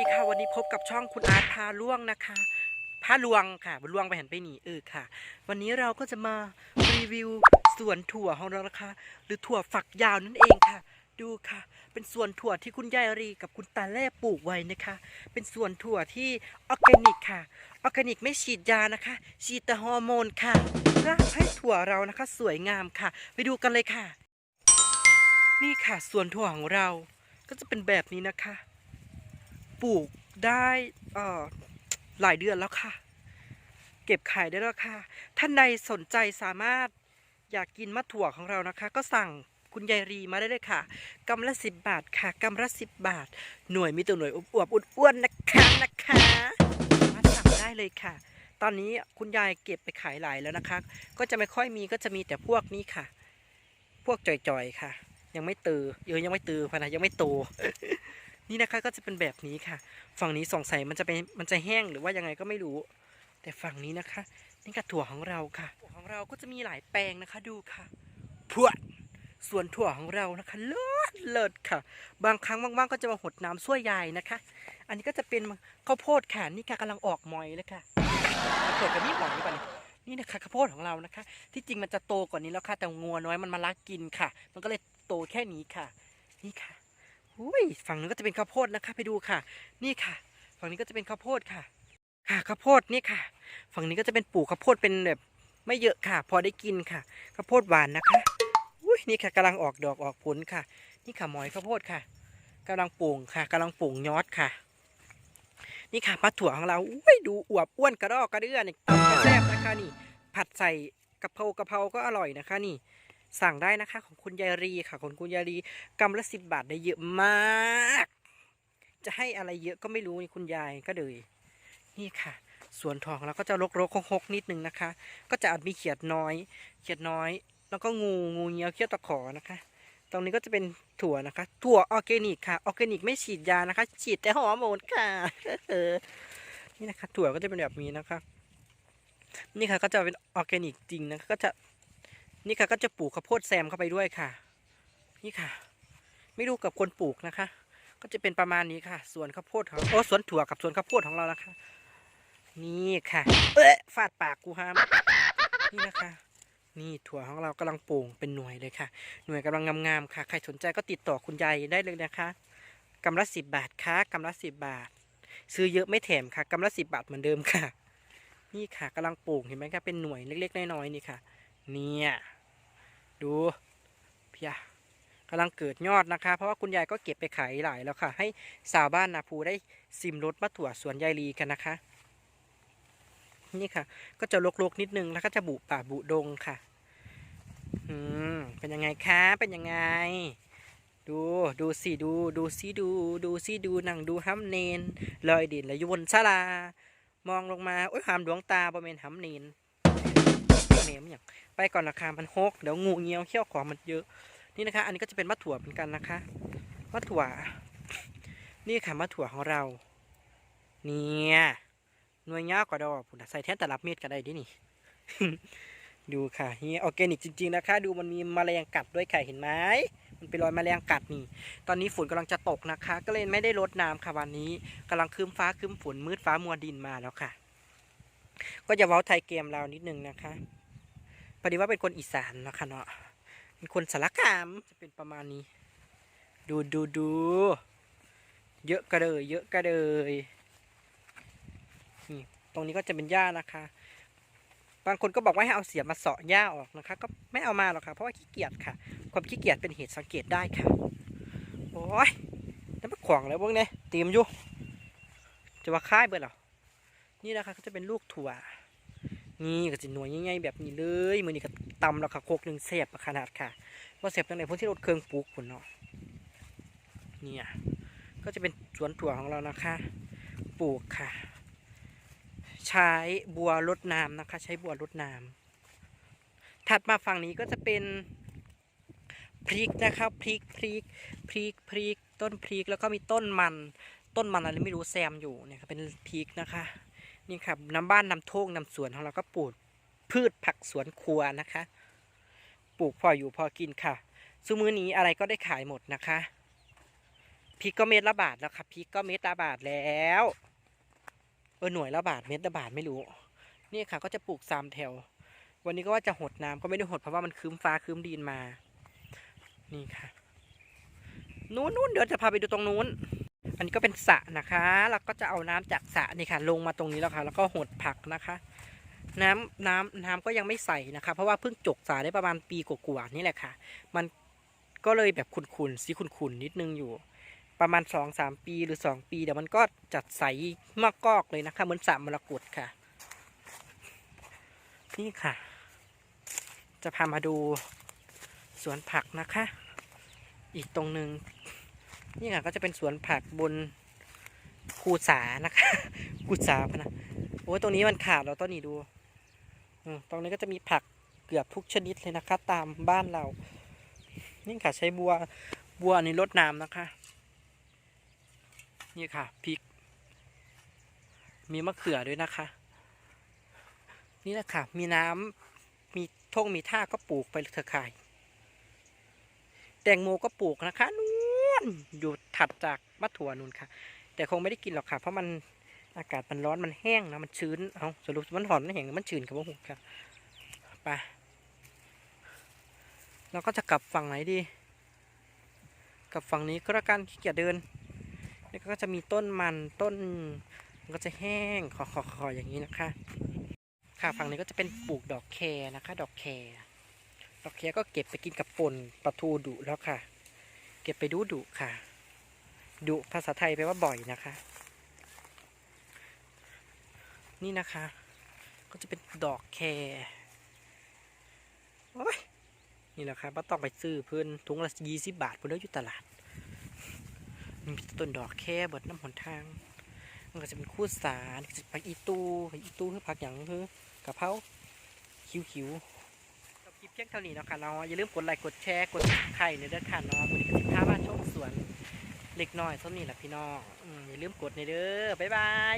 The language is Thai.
ดีค่ะวันนี้พบกับช่องคุณอาร์ตพาล่วงนะคะพาลวงค่ะล่วงไปเห็นไปหนีเออค่ะ วันนี้เราก็จะมารีวิวสวนถั่วของเรานะคะ หรือถั่วฝักยาวนั่นเองค่ะ ดูค่ะ เป็นสวนถั่วที่คุณยายรีกับคุณตาแล่ปลูกไว้นะคะ เป็นสวนถั่วที่ออร์แกนิกค่ะออร์แกนิกไม่ฉีดยานะคะ ฉีดแต่ฮอร์โมนค่ะเพื่อให้ถั่วเรานะคะ สวยงามค่ะ ไปดูกันเลยค่ะ นี่ค่ะสวนถั่วของเราก็จะเป็นแบบนี้นะคะ ปลูกได้หลายเดือนแล้วค่ะ เก็บขายได้แล้วค่ะ ท่านใดสนใจสามารถอยากกินมะถั่วของเรานะคะ ก็สั่งคุณยายรีมาได้เลยค่ะกำละสิบบาทค่ะกำละสิบบาท หน่วยมีตัวหน่วยอวบอ้วนๆนะคะนะคะมาสั่งได้เลยค่ะ ตอนนี้คุณยายเก็บไปขายหลายแล้วนะคะ ก็จะไม่ค่อยมีก็จะมีแต่พวกนี้ค่ะ พวกจ่อยๆค่ะ ยังไม่เตอเออยังไม่ตือพนะยังไม่โต นี่นะคะก็จะเป็นแบบนี้ค่ะ ฝั่งนี้สงสัยมันจะเป็นมันจะแห้งหรือว่ายังไงก็ไม่รู้ แต่ฝั่งนี้นะคะนี่ค่ะถั่วของเราค่ะถั่วของเราก็จะมีหลายแปลงนะคะดูค่ะพวดส่วนถั่วของเรานะคะเลิศเลิศค่ะ บางครั้งบางๆก็จะมาหดน้ำช่วยยายนะคะ อันนี้ก็จะเป็นข้าวโพดค่ะนี่ค่ะกำลังออกมอยเลยค่ะถั่วกับนี่หมอยหรือเปล่าเนี่ยนี่นะคะข้าวโพดของเรานะคะ ที่จริงมันจะโตกว่านี้แล้วค่ะ แต่งัวน้อยมันมาลักกินค่ะ มันก็เลยโตแค่นี้ค่ะ นี่ค่ะ อุ้ยฝั่งนู้นก็จะเป็นข้าวโพดนะคะ ไปดูค่ะ นี่ค่ะ ฝั่งนี้ก็จะเป็นข้าวโพดค่ะ ค่ะข้าวโพดนี่ค่ะ ฝั่งนี้ก็จะเป็นปลูกข้าวโพดเป็นแบบไม่เยอะค่ะ พอได้กินค่ะข้าวโพดหวานนะคะอุ้ยนี่ค่ะกำลังออกดอกออกผลค่ะ นี่ค่ะหมอยข้าวโพดค่ะกำลังปลูงค่ะกำลังปลูงยอดค่ะ นี่ค่ะปลาถั่วของเราอุ้ยดูอวบอ้วนกระดอกกระเดื่อนนี่ตำกระแซบนะคะนี่ ผัดใส่กะเพรากะเพราก็อร่อยนะคะ นี่ สั่งได้นะคะ ของคุณยายรีค่ะ ของคุณยายรีกำละสิบบาทได้เยอะมาก จะให้อะไรเยอะก็ไม่รู้นี่คุณยายก็เลยนี่ค่ะสวนทองเราก็จะรกรกหกๆนิดนึงนะคะ ก็จะอาจมีเขียดน้อย เขียดน้อย แล้วก็งูงูเงี้ยวเขี้ยวตะขอนะคะ ตรงนี้ก็จะเป็นถั่วนะคะ ถั่วออร์แกนิกค่ะออร์แกนิกไม่ฉีดยานะคะ ฉีดแต่ฮอร์โมนค่ะนี่นะคะ ถั่วก็จะเป็นแบบนี้นะคะ นี่ค่ะก็จะเป็นออร์แกนิกจริงนะก็จะ นี่ค่ะก็จะปลูกข้าวโพดแซมเข้าไปด้วยค่ะ นี่ค่ะ ไม่รู้กับคนปลูกนะคะ ก็จะเป็นประมาณนี้ค่ะ สวนข้าวโพดของโอ้สวนถั่วกับสวนข้าวโพดของเรานะคะ นี่ค่ะ เอ๊ะฟาดปากกูฮามนี่นะคะ นี่ถั่วของเรากำลังปลูกเป็นหน่วยเลยค่ะ หน่วยกำลังงามๆค่ะ ใครสนใจก็ติดต่อคุณยายได้เลยนะคะกำละสิบบาทค่ะกำละสิบบาท ซื้อเยอะไม่แถมค่ะกำละสิบบาทเหมือนเดิมค่ะ นี่ค่ะกำลังปลูกเห็นไหมคะเป็นหน่วยเล็กๆน้อยๆนี่ค่ะ เนี่ยดูเพียกำลังเกิดยอดนะคะ เพราะว่าคุณยายก็เก็บไปขายหลายแล้วค่ะ ให้สาวบ้านนาภูได้ซิมรถมะถั่วสวนยายลีกันนะคะ นี่ค่ะ ก็จะลกๆนิดนึงแล้วก็จะบุป่าบุดงค่ะ อืมเป็นยังไงคะเป็นยังไง ดูดูสิดูดูสิดู ดูสิดูนั่งดูห้ำเนนลอยดินแล้วอยู่บนศาลามองลงมาโอ้ยหามดวงตาบริเวณห้ำเนน เมมอย่างไปก่อนราคามันหกเดี๋ยวงูเงี้ยวเขี้ยวของมันเยอะ นี่นะคะ อันนี้ก็จะเป็นมะถั่วเหมือนกันนะคะมะถั่ว นี่ค่ะมะถั่วของเรา เนี่ยหน่วยเงาวกว่าดอกผุนใส่แท่นตลับเม็ดก็ได้ดินี่ ดูค่ะนี่ออร์แกนิกจริง ๆ นะคะ ดูมันมีแมลงกัดด้วยค่เห็นไหมมันเป็นรอยแมลงกัดนี่ ตอนนี้ฝนกำลังจะตกนะคะ ก็เลยไม่ได้รดน้ำค่ะวันนี้กำลังคืมฟ้าคืมฝนมืดฟ้ามัวดินมาแล้วค่ะ ก็จะเว้าไทยเกมเรานิดนึงนะคะ พอดีว่าเป็นคนอีสานนะคะเนาะเป็นคนสารคามจะเป็นประมาณนี้ ดูดูดูเยอะกระเดยเยอะกระเดยนี่ตรงนี้ก็จะเป็นหญ้านะคะ บางคนก็บอกว่าให้เอาเสียมมาเสาะหญ้าออกนะคะ ก็ไม่เอามาหรอกค่ะ เพราะว่าขี้เกียจค่ะ ความขี้เกียจเป็นเหตุสังเกตได้ค่ะ โอ้ยนั่นมันขวางแล้วพวกนี้เตรียมอยู่ จะว่าค่ายเบิดเหรอนี่นะคะก็จะเป็นลูกถั่ว นี่ก็จะหน่วยง่ายๆแบบนี้เลยมือนี้ก็ตำแล้วค่ะโคกหนึ่งเสียบขนาดค่ะว่าเสียบตั้งแต่พวกที่รถเครื่องปลูกผลเนาะเนี่ยก็จะเป็นสวนถั่วของเรานะคะ ปลูกค่ะ ใช้บัวรดน้ำนะคะ ใช้บัวรดน้ำถัดมาฝั่งนี้ก็จะเป็นพริกนะคะพริกพริกพริกพริกต้นพริกแล้วก็มีต้นมัน ต้นมันอะไรไม่รู้แซมอยู่เนี่ยเป็นพริกนะคะ นี่ครับน้ำบ้านน้ำโท่งน้ำสวนของเราก็ปลูกพืชผักสวนครัวนะคะ ปลูกพออยู่พอกินค่ะซุมือนี้อะไรก็ได้ขายหมดนะคะพริกก็เม็ดละบาทแล้วค่ะพริกก็เม็ดละบาทแล้วเออหน่วยละบาทเม็ดละบาทไม่รู้นี่ค่ะ ก็จะปลูกสามแถว วันนี้ก็ว่าจะหดน้ำก็ไม่ได้หดเพราะว่ามันคืมฟ้าคืมดินมา นี่ค่ะ นู้นนู้นเดี๋ยวจะพาไปดูตรงนู้น อันนี้ก็เป็นสระนะคะ แล้วก็จะเอาน้ำจากสระนี่ค่ะ ลงมาตรงนี้แล้วค่ะ แล้วก็หดผักนะคะ น้ำน้ำน้ำก็ยังไม่ใส่นะคะ เพราะว่าเพิ่งจกสาได้ประมาณปีกว่าๆนี่แหละค่ะ มันก็เลยแบบขุ่นๆสีขุ่นๆนิดนึงอยู่ ประมาณสองสามปีหรือสองปีเดี๋ยวมันก็จัดใสมากกอกเลยนะคะ เหมือนสระมรกตค่ะ นี่ค่ะ จะพามาดูสวนผักนะคะ อีกตรงหนึ่ง นี่ค่ะก็จะเป็นสวนผักบนคูสานะคะคูสาพะนะโอ้ยตรงนี้มันขาดเราต้นนี้ดูอตรงนี้ก็จะมีผักเกือบทุกชนิดเลยนะคะ ตามบ้านเรา นี่ค่ะใช้บัวบัวอันรดน้ำนะคะ นี่ค่ะพริก มีมะเขือด้วยนะคะ นี่แหละค่ะ มีน้ำมีท่งมีท่าก็ปลูกไปเถอะค่ะแตงโมก็ปลูกนะคะนู นอยู่ถัดจากมะถั่วนู่นค่ะ แต่คงไม่ได้กินหรอกค่ะ เพราะมันอากาศมันร้อนมันแห้งนะมันชื้นเอาสรุปมันหอนมันแห้งหรือมันชื้นกับว่าหุค่ะไปเราก็จะกลับฝั่งไหนดี กลับฝั่งนี้ก็แล้วกันขี้เกียจเดินนี่ก็จะมีต้นมันต้นมันก็จะแห้งคอๆๆอย่างนี้นะคะ ค่ะฝั่งนี้ก็จะเป็นปลูกดอกแครนะคะ ดอกแครดอกแครก็เก็บไปกินกับป่นปลาทูดุแล้วค่ะ เก็บไปดูดุค่ะดุภาษาไทยแปลว่าบ่อยนะคะ นี่นะคะ ก็จะเป็นดอกแครโอ้ยนี่แหละครับว่าต้องไปซื้อเพื่อนถุงละยี่สิบบาทเพื่อนเด้ออยู่ตลาดนี่มีต้นดอกแครเบิดน้ำหนทาง มันก็จะเป็นคู่สารจะผักอีตูผักอีตูคือผักอย่างคือกะเพราคิวคิวจบ คลิปเพียงเท่านี้เนาะค่ะเนาะอย่าลืมกดไลค์กดแชร์กดไข่ในเด้อค่ะเนาะวันนี้ก็สิพามาชมสวนเล็กน้อยเท่านี้แหละพี่น้องอืมอย่าลืมกดในเด้อบ๊ายบาย